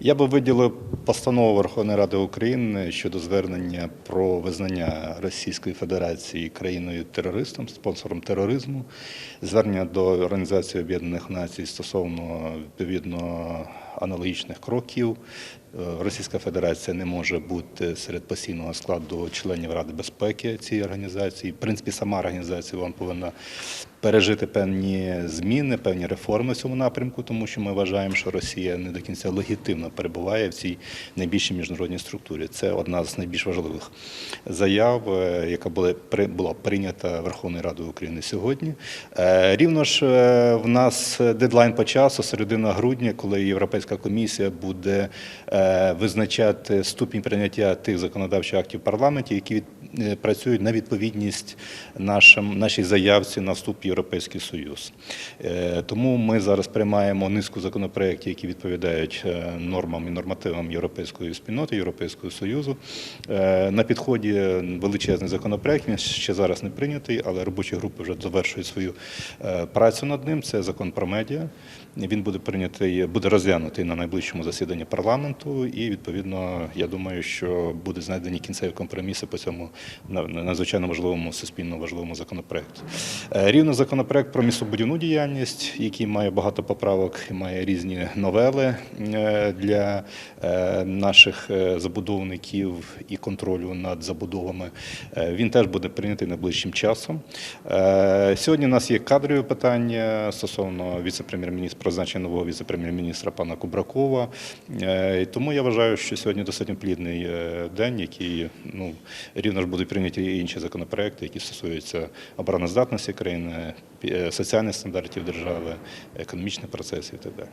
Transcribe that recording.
Я би виділив постанову Верховної Ради України щодо звернення про визнання Російської Федерації країною терористом, спонсором тероризму, звернення до Організації Об'єднаних Націй стосовно відповідно аналогічних кроків. Е, Російська Федерація не може бути серед постійного складу членів Ради безпеки цієї організації. В принципі, сама організація вона повинна пережити певні зміни, певні реформи в цьому напрямку, тому що ми вважаємо, що Росія не до кінця легітимно перебуває в цій найбільшій міжнародній структурі. Це одна з найбільш важливих заяв, е, яка була була прийнята Верховною Радою України сьогодні. Е, Рівно ж е, в нас дедлайн по часу, середина грудня, коли Європейська комісія буде визначати ступінь прийняття тих законодавчих актів в парламенті, які працюють на відповідність нашим, нашій заявці на вступ в Європейський Союз. Е, Тому ми зараз приймаємо низку законопроєктів, які відповідають е, нормам і нормативам Європейської спільноти, Європейського Союзу. Е, На підході величезний законопроект, він ще зараз не прийнятий, але робочі групи вже завершують свою е, працю над ним. Це закон про медіа. Він буде прийнятий, буде розглянутий на найближчому засіданні парламенту, і відповідно я думаю, що буде знайдені кінцеві компроміси по цьому надзвичайно важливому суспільно важливому законопроекту. Е, Рівно законопроект про містобудівну діяльність, який має багато поправок, і має різні новели е, для е, наших забудовників і контролю над забудовами. Він теж буде прийнятий найближчим часом. Сьогодні у нас є кадрові питання стосовно віце-прем'єр-міністра, призначення нового віце-прем'єр-міністра пана Кубракова. Тому я вважаю, що сьогодні достатньо плідний день, який ну, рівно ж будуть прийняті і інші законопроекти, які стосуються обороноздатності країни, е, соціальних стандартів держави, економічних процесів і так далі.